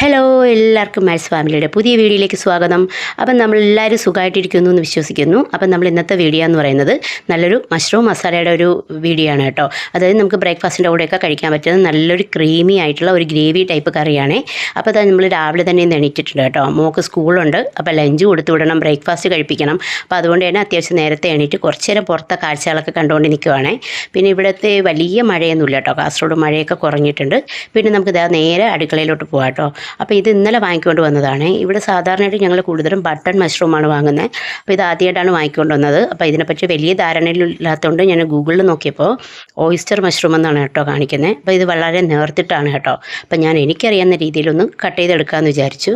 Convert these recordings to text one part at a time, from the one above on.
Hello എല്ലാവർക്കും maths ഫാമിലിയുടെ പുതിയ വീഡിയോയിലേക്ക് സ്വാഗതം. അപ്പം നമ്മളെല്ലാവരും സുഖമായിട്ടിരിക്കുന്നു എന്ന് വിശ്വസിക്കുന്നു. അപ്പം നമ്മൾ ഇന്നത്തെ വീഡിയോ എന്ന് പറയുന്നത് നല്ലൊരു മഷ്റൂം മസാലയുടെ ഒരു വീഡിയോ ആണ് കേട്ടോ. അതായത് നമുക്ക് ബ്രേക്ക്ഫാസ്റ്റിന്റെ കൂടെയൊക്കെ കഴിക്കാൻ പറ്റുന്ന നല്ലൊരു ക്രീമി ആയിട്ടുള്ള ഒരു ഗ്രേവി ടൈപ്പ് കറിയാണേ. അപ്പോൾ അത് നമ്മൾ രാവിലെ തന്നെ എണീറ്റിട്ടുണ്ട് കേട്ടോ. മോക്ക് സ്കൂളുണ്ട്. അപ്പോൾ ലഞ്ച് കൊടുത്തു വിടണം ബ്രേക്ക്ഫാസ്റ്റ് കഴിപ്പിക്കണം. അപ്പോൾ അതുകൊണ്ട് തന്നെ അത്യാവശ്യം നേരത്തെ എണീറ്റ് കുറച്ച് നേരം പുറത്തെ കാഴ്ചകളൊക്കെ കണ്ടുകൊണ്ട് നിൽക്കുവാണേ. പിന്നെ ഇവിടുത്തെ വലിയ മഴയൊന്നുമില്ല കേട്ടോ. കാസർഗോഡ് മഴയൊക്കെ കുറഞ്ഞിട്ടുണ്ട്. പിന്നെ നമുക്ക് നേരെ അടുക്കളയിലോട്ട് പോകാം കേട്ടോ. അപ്പോൾ ഇത് ഇന്നലെ വാങ്ങിക്കൊണ്ട് വന്നതാണ്. ഇവിടെ സാധാരണയായിട്ട് ഞങ്ങൾ കൂടുതലും ബട്ടൺ മഷ്റൂമാണ് വാങ്ങുന്നത് അപ്പോൾ ഇത് ആദ്യമായിട്ടാണ് വാങ്ങിക്കൊണ്ട് വന്നത്. അപ്പോൾ ഇതിനെപ്പറ്റി വലിയ ധാരണയിലില്ലാത്തതുകൊണ്ട് ഞാൻ ഗൂഗിളിൽ നോക്കിയപ്പോൾ ഓയിസ്റ്റർ മഷ്റൂം എന്നാണ് കേട്ടോ കാണിക്കുന്നത് അപ്പോൾ ഇത് വളരെ നേർത്തിട്ടാണ് കേട്ടോ. അപ്പോൾ ഞാൻ എനിക്കറിയാവുന്ന രീതിയിലൊന്ന് കട്ട് ചെയ്തെടുക്കാമെന്ന് വിചാരിച്ചു.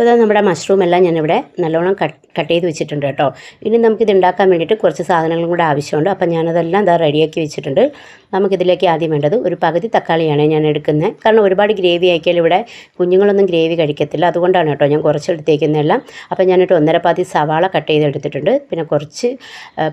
അപ്പോൾ ഇതാ നമ്മുടെ മഷ്റൂം എല്ലാം ഞാനിവിടെ നല്ലോണം കട്ട് കട്ട് ചെയ്ത് വെച്ചിട്ടുണ്ട് കേട്ടോ. ഇനി നമുക്കിത് ഉണ്ടാക്കാൻ വേണ്ടിയിട്ട് കുറച്ച് സാധനങ്ങളും കൂടെ ആവശ്യമുണ്ട്. അപ്പോൾ ഞാനതെല്ലാം ഇതാ റെഡിയാക്കി വെച്ചിട്ടുണ്ട്. നമുക്കിതിലേക്ക് ആദ്യം വേണ്ടത് ഒരു പകുതി തക്കാളിയാണ് ഞാൻ എടുക്കുന്നത്. കാരണം ഒരുപാട് ഗ്രേവി ആക്കിയാൽ ഇവിടെ കുഞ്ഞുങ്ങളൊന്നും ഗ്രേവി കഴിക്കത്തില്ല. അതുകൊണ്ടാണ് കേട്ടോ ഞാൻ കുറച്ചെടുത്തേക്കുന്നതെല്ലാം. അപ്പോൾ ഞാനിട്ട് ഒന്നര പാതി സവാള കട്ട് ചെയ്തെടുത്തിട്ടുണ്ട്. പിന്നെ കുറച്ച്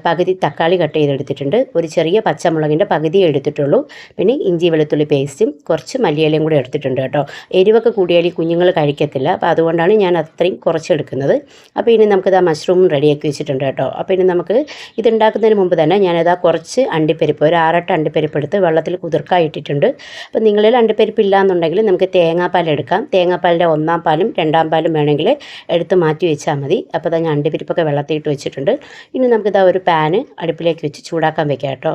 പകുതി തക്കാളി കട്ട് ചെയ്തെടുത്തിട്ടുണ്ട്. ഒരു ചെറിയ പച്ചമുളകിന്റെ പകുതി എടുത്തിട്ടുള്ളൂ. പിന്നെ ഇഞ്ചി വെളുത്തുള്ളി പേസ്റ്റും കുറച്ച് മല്ലിയിലയും കൂടെ എടുത്തിട്ടുണ്ട് കേട്ടോ. എരിവൊക്കെ കൂടിയാൽ കുഞ്ഞുങ്ങൾ കഴിക്കത്തില്ല. അപ്പോൾ അതുകൊണ്ടാണ് ഞാൻ അത്രയും കുറച്ചെടുക്കുന്നത്. അപ്പോൾ ഇനി നമുക്കിത് ആ മഷ്റൂം റെഡിയാക്കി വെച്ചിട്ടുണ്ട് കേട്ടോ. അപ്പോൾ ഇനി നമുക്ക് ഇതുണ്ടാക്കുന്നതിന് മുമ്പ് തന്നെ ഞാനിതാ കുറച്ച് അണ്ടിപ്പരിപ്പ് ഒരു ആറട്ട അണ്ടിപ്പരിപ്പ് എടുത്ത് വെള്ളത്തിൽ കുതിർക്കാൻ ഇട്ടിട്ടുണ്ട്. അപ്പോൾ നിങ്ങളിൽ അണ്ടിപ്പരിപ്പ് ഇല്ല എന്നുണ്ടെങ്കിൽ നമുക്ക് തേങ്ങാപ്പാൽ എടുക്കാം. തേങ്ങാപ്പാലിന്റെ ഒന്നാം പാലും രണ്ടാം പാലും വേണമെങ്കിൽ എടുത്ത് മാറ്റി വെച്ചാൽ മതി. അപ്പോൾ ഞാൻ അണ്ടിപ്പരിപ്പൊക്കെ വെള്ളത്തിൽ ഇട്ട് വെച്ചിട്ടുണ്ട്. ഇനി നമുക്കിതാ ഒരു പാന് അടുപ്പിലേക്ക് വെച്ച് ചൂടാക്കാൻ വെക്കാം കേട്ടോ.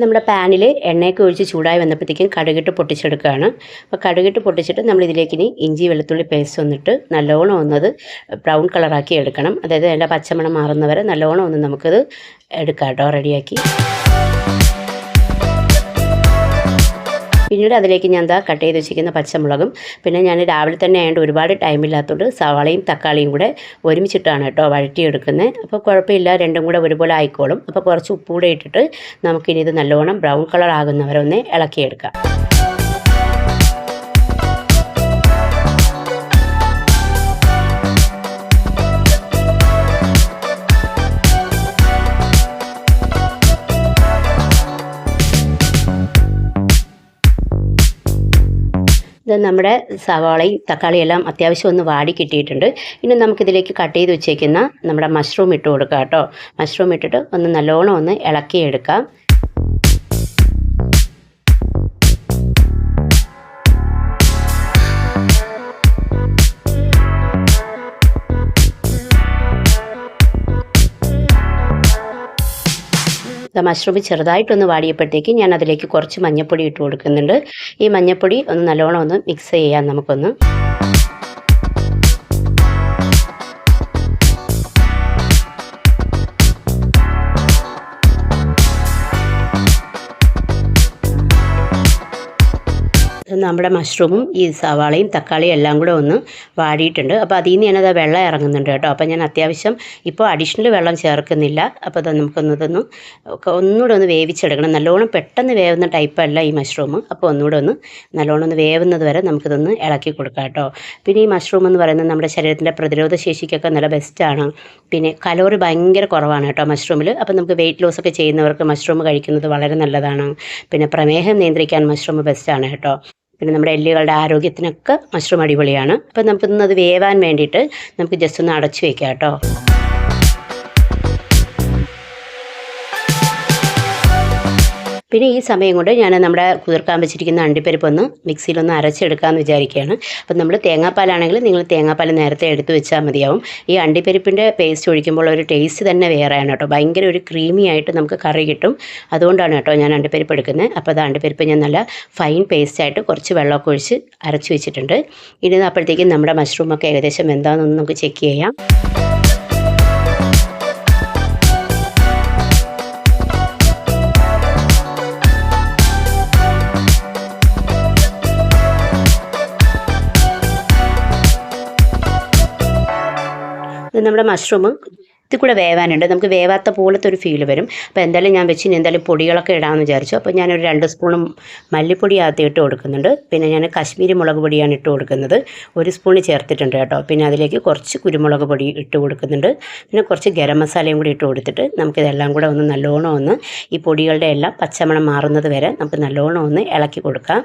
ഇത് നമ്മുടെ പാനിൽ എണ്ണയൊക്കെ ഒഴിച്ച് ചൂടായി വന്നപ്പോഴത്തേക്കും കടുകിട്ട് പൊട്ടിച്ചെടുക്കുകയാണ്. അപ്പോൾ കടുകിട്ട് പൊട്ടിച്ചിട്ട് നമ്മൾ ഇതിലേക്ക് ഇനി ഇഞ്ചി വെളുത്തുള്ളി പേസ്റ്റ് വന്നിട്ട് നല്ലോണം ഒന്നത് ബ്രൗൺ കളറാക്കി എടുക്കണം. അതായത് അതിന്റെ പച്ചമണം മാറുന്നവരെ നല്ലോണം ഒന്ന് നമുക്കത് എടുക്കാം കേട്ടോ റെഡിയാക്കി. പിന്നീട് അതിലേക്ക് ഞാൻ എന്താ കട്ട് ചെയ്ത് വെച്ചിരിക്കുന്ന പച്ചമുളകും പിന്നെ ഞാൻ രാവിലെ തന്നെ ആയതുകൊണ്ട് ഒരുപാട് ടൈമില്ലാത്തതുകൊണ്ട് സവാളയും തക്കാളിയും കൂടെ ഒരുമിച്ചിട്ടാണ് കേട്ടോ വഴറ്റിയെടുക്കുന്നത് അപ്പോൾ കുഴപ്പമില്ല രണ്ടും കൂടെ ഒരുപോലെ ആയിക്കോളും. അപ്പോൾ കുറച്ച് ഉപ്പ് കൂടെ ഇട്ടിട്ട് നമുക്കിനി ഇത് നല്ലോണം ബ്രൗൺ കളർ ആകുന്നവരെ ഒന്ന് ഇളക്കിയെടുക്കാം. ഇത് നമ്മുടെ സവാളയും തക്കാളിയും എല്ലാം അത്യാവശ്യം ഒന്ന് വാടി കിട്ടിയിട്ടുണ്ട്. ഇനി നമുക്കിതിലേക്ക് കട്ട് ചെയ്ത് വെച്ചേക്കുന്ന നമ്മുടെ മഷ്റൂം ഇട്ട് കൊടുക്കാം കേട്ടോ. മഷ്റൂം ഇട്ടിട്ട് ഒന്ന് നല്ലോണം ഒന്ന് ഇളക്കിയെടുക്കാം. മഷ്റൂം ചെറുതായിട്ടൊന്ന് വാടിയപ്പോഴത്തേക്ക് ഞാൻ അതിലേക്ക് കുറച്ച് മഞ്ഞൾപ്പൊടി ഇട്ട് കൊടുക്കുന്നുണ്ട്. ഈ മഞ്ഞൾപ്പൊടി ഒന്ന് നല്ലോണം ഒന്ന് മിക്സ് ചെയ്യാം നമുക്കൊന്ന്. നമ്മുടെ മഷ്റൂമും ഈ സവാളയും തക്കാളിയും എല്ലാം കൂടെ ഒന്ന് വാടിയിട്ടുണ്ട്. അപ്പോൾ അതിൽ നിന്ന് ഞാനത് വെള്ളം ഇറങ്ങുന്നുണ്ട് കേട്ടോ. അപ്പോൾ ഞാൻ അത്യാവശ്യം ഇപ്പോൾ അഡീഷണൽ വെള്ളം ചേർക്കുന്നില്ല. അപ്പോൾ അത് നമുക്കൊന്നതൊന്ന് ഒന്നുകൂടെ ഒന്ന് വേവിച്ചെടുക്കണം. നല്ലോണം പെട്ടെന്ന് വേവുന്ന ടൈപ്പല്ല ഈ മഷ്റൂം. അപ്പോൾ ഒന്നുകൂടെ ഒന്ന് നല്ലോണം ഒന്ന് വേവുന്നത് വരെ നമുക്കിതൊന്ന് ഇളക്കി കൊടുക്കാം കേട്ടോ. പിന്നെ ഈ മഷ്റൂം എന്ന് പറയുന്നത് നമ്മുടെ ശരീരത്തിന്റെ പ്രതിരോധ ശേഷിക്കൊക്കെ നല്ല ബെസ്റ്റാണ് പിന്നെ കലോറി ഭയങ്കര കുറവാണ് കേട്ടോ മഷ്റൂമിൽ. അപ്പോൾ നമുക്ക് വെയിറ്റ് ലോസ് ഒക്കെ ചെയ്യുന്നവർക്ക് മഷ്റൂം കഴിക്കുന്നത് വളരെ നല്ലതാണ്. പിന്നെ പ്രമേഹം നിയന്ത്രിക്കാൻ മഷ്റൂം ബെസ്റ്റാണ് കേട്ടോ. പിന്നെ നമ്മുടെ എല്ലുകളുടെ ആരോഗ്യത്തിനൊക്കെ മഷ്റൂം അടിപൊളിയാണ്. അപ്പോൾ നമുക്കിന്നത് വേവാൻ വേണ്ടിയിട്ട് നമുക്ക് ജസ്റ്റ് ഒന്ന് അടച്ചു വെക്കാം കേട്ടോ. പിന്നെ ഈ സമയം കൊണ്ട് ഞാൻ നമ്മുടെ കുതിർക്കാൻ വെച്ചിരിക്കുന്ന അണ്ടിപ്പരിപ്പ് ഒന്ന് മിക്സിയിലൊന്ന് അരച്ചെടുക്കാമെന്ന് വിചാരിക്കുകയാണ് അപ്പം നമ്മൾ തേങ്ങാപ്പാലാണെങ്കിൽ നിങ്ങൾ തേങ്ങാപ്പാൽ നേരത്തെ എടുത്തു വെച്ചാൽ മതിയാവും. ഈ അണ്ടിപ്പരിപ്പിന്റെ പേസ്റ്റ് ഒഴിക്കുമ്പോൾ ഒരു ടേസ്റ്റ് തന്നെ വേറെയാണ് കേട്ടോ. ഭയങ്കര ഒരു ക്രീമി ആയിട്ട് നമുക്ക് കറി കിട്ടും. അതുകൊണ്ടാണ് കേട്ടോ ഞാൻ അണ്ടിപ്പരിപ്പ് എടുക്കുന്നത് അപ്പോൾ അത് അണ്ടിപ്പരിപ്പ് ഞാൻ നല്ല ഫൈൻ പേസ്റ്റായിട്ട് കുറച്ച് വെള്ളമൊക്കെ ഒഴിച്ച് അരച്ച് വെച്ചിട്ടുണ്ട്. ഇനി അപ്പോഴത്തേക്കും നമ്മുടെ മഷ്റൂമൊക്കെ ഏകദേശം എന്താണെന്നൊന്ന് നമുക്ക് ചെക്ക് ചെയ്യാം. നമ്മുടെ മഷ്റൂം ഇത് കൂടെ വേവാനുണ്ട്. നമുക്ക് വേവാത്ത പോലത്തെ ഒരു ഫീൽ വരും. അപ്പോൾ എന്തായാലും ഞാൻ വെച്ച് ഇനി എന്തായാലും പൊടികളൊക്കെ ഇടാമെന്ന് വിചാരിച്ചു. അപ്പോൾ ഞാനൊരു രണ്ട് സ്പൂണും മല്ലിപ്പൊടി ആദ്യം ഇട്ട് കൊടുക്കുന്നുണ്ട്. പിന്നെ ഞാൻ കാശ്മീരി മുളക് പൊടിയാണ് ഇട്ട് കൊടുക്കുന്നത്. ഒരു സ്പൂണ് ചേർത്തിട്ടുണ്ട് കേട്ടോ. പിന്നെ അതിലേക്ക് കുറച്ച് കുരുമുളക് പൊടി ഇട്ട് കൊടുക്കുന്നുണ്ട്. പിന്നെ കുറച്ച് ഗരം മസാലയും കൂടി ഇട്ട് കൊടുത്തിട്ട് നമുക്കിതെല്ലാം കൂടെ ഒന്ന് നല്ലോണം ഒന്ന് ഈ പൊടികളുടെ എല്ലാം പച്ചമണം മാറുന്നത് വരെ നമുക്ക് നല്ലോണം ഒന്ന് ഇളക്കി കൊടുക്കാം.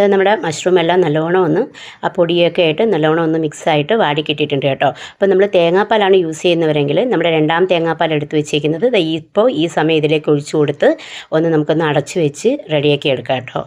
ഇത് നമ്മുടെ മഷ്റൂം എല്ലാം നല്ലോണം ഒന്ന് ആ പൊടിയൊക്കെ ആയിട്ട് നല്ലോണം ഒന്ന് മിക്സ് ആയിട്ട് വാടി കിട്ടിയിട്ടുണ്ട് കേട്ടോ. അപ്പോൾ നമ്മൾ തേങ്ങാപ്പാലാണ് യൂസ് ചെയ്യുന്നവരെങ്കിൽ നമ്മുടെ രണ്ടാം തേങ്ങാപ്പാൽ എടുത്ത് വെച്ചിരിക്കുന്നത് ഇപ്പോൾ ഈ സമയം ഇതിലേക്ക് ഒഴിച്ചു കൊടുത്ത് ഒന്ന് നമുക്കൊന്ന് അടച്ചു വെച്ച് റെഡിയാക്കി എടുക്കാം കേട്ടോ.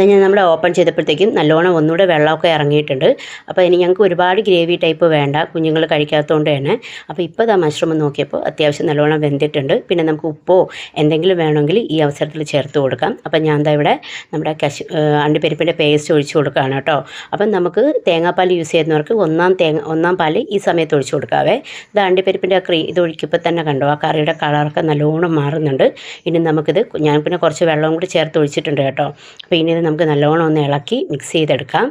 ഇത് ഞാൻ നമ്മുടെ ഓപ്പൺ ചെയ്തപ്പോഴത്തേക്കും നല്ലോണം ഒന്നുകൂടെ വെള്ളമൊക്കെ ഇറങ്ങിയിട്ടുണ്ട്. അപ്പോൾ ഇനി ഞങ്ങൾക്ക് ഒരുപാട് ഗ്രേവി ടൈപ്പ് വേണ്ട കുഞ്ഞുങ്ങൾ കഴിക്കാത്തതുകൊണ്ട് തന്നെ. അപ്പോൾ ഇപ്പോൾ ഇതാ മഷ്റൂം നോക്കിയപ്പോൾ അത്യാവശ്യം നല്ലോണം വെന്തിട്ടുണ്ട്. പിന്നെ നമുക്ക് ഉപ്പോ എന്തെങ്കിലും വേണമെങ്കിൽ ഈ അവസരത്തിൽ ചേർത്ത് കൊടുക്കാം. അപ്പോൾ ഞാൻ എന്താ ഇവിടെ നമ്മുടെ കശു അണ്ടിപ്പരിപ്പിന്റെ പേസ്റ്റ് ഒഴിച്ച് കൊടുക്കുകയാണ് കേട്ടോ. അപ്പം നമുക്ക് തേങ്ങാപ്പാൽ യൂസ് ചെയ്യുന്നവർക്ക് ഒന്നാം തേങ്ങ ഒന്നാം പാൽ ഈ സമയത്ത് ഒഴിച്ച് കൊടുക്കാവേ. ഇത് അണ്ടിപ്പരിപ്പിന്റെ ക്രീ ഇത് ഒഴിക്കുമ്പോൾ തന്നെ കണ്ടോ ആ കറിയുടെ കളറൊക്കെ നല്ലോണം മാറുന്നുണ്ട്. ഇനി നമുക്കിത് ഞാൻ പിന്നെ കുറച്ച് വെള്ളവും കൂടി ചേർത്ത് ഒഴിച്ചിട്ടുണ്ട് കേട്ടോ. അപ്പോൾ ഇനി നമുക്ക് നല്ലോണം ഒന്ന് ഇളക്കി മിക്സ് ചെയ്തെടുക്കാം.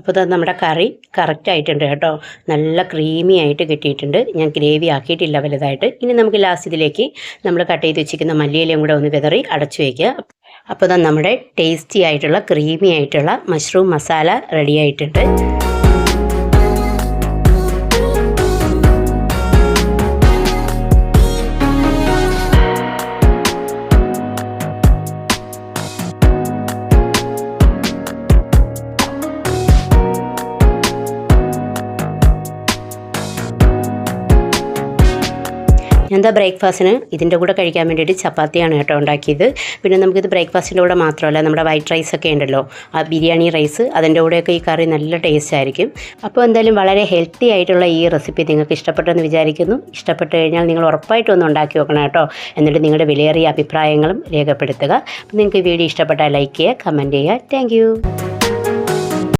അപ്പോൾ നമ്മുടെ കറി കറക്റ്റ് ആയിട്ടുണ്ട് കേട്ടോ. നല്ല ക്രീമി ആയിട്ട് കിട്ടിയിട്ടുണ്ട്. ഞാൻ ഗ്രേവി ആക്കിയിട്ടില്ല വലുതായിട്ട്. ഇനി നമുക്ക് ലാസ്റ്റ് ഇതിലേക്ക് നമ്മൾ കട്ട് ചെയ്ത് വെച്ചിരിക്കുന്ന മല്ലിയിലയും കൂടെ ഒന്ന് വിതറി അടച്ചു വയ്ക്കുക അപ്പോൾ നമ്മുടെ ടേസ്റ്റി ആയിട്ടുള്ള ക്രീമി ആയിട്ടുള്ള മഷ്റൂം മസാല റെഡി ആയിട്ടുണ്ട്. എന്താ ബ്രേക്ക്ഫാസ്റ്റിന്? ഇതിന്റെ കൂടെ കഴിക്കാൻ വേണ്ടിയിട്ട് ചപ്പാത്തിയാണ് കേട്ടോ ഉണ്ടാക്കിയത്. പിന്നെ നമുക്കിത് ബ്രേക്ക്ഫാസ്റ്റിന്റെ കൂടെ മാത്രമല്ല നമ്മുടെ വൈറ്റ് റൈസ് ഒക്കെ ഉണ്ടല്ലോ ആ ബിരിയാണി റൈസ് അതിന്റെ കൂടെയൊക്കെ ഈ കറി നല്ല ടേസ്റ്റ് ആയിരിക്കും. അപ്പോൾ എന്തായാലും വളരെ ഹെൽത്തി ആയിട്ടുള്ള ഈ റെസിപ്പി നിങ്ങൾക്ക് ഇഷ്ടപ്പെട്ടെന്ന് വിചാരിക്കുന്നു. ഇഷ്ടപ്പെട്ട് കഴിഞ്ഞാൽ നിങ്ങൾ ഉറപ്പായിട്ടും ഒന്ന് ഉണ്ടാക്കി വെക്കണം കേട്ടോ. എന്നിട്ട് നിങ്ങളുടെ വിലയേറിയ അഭിപ്രായങ്ങളും രേഖപ്പെടുത്തുക. അപ്പോൾ നിങ്ങൾക്ക് ഈ വീഡിയോ ഇഷ്ടപ്പെട്ടാൽ ലൈക്ക് ചെയ്യുക കമന്റ് ചെയ്യുക. താങ്ക്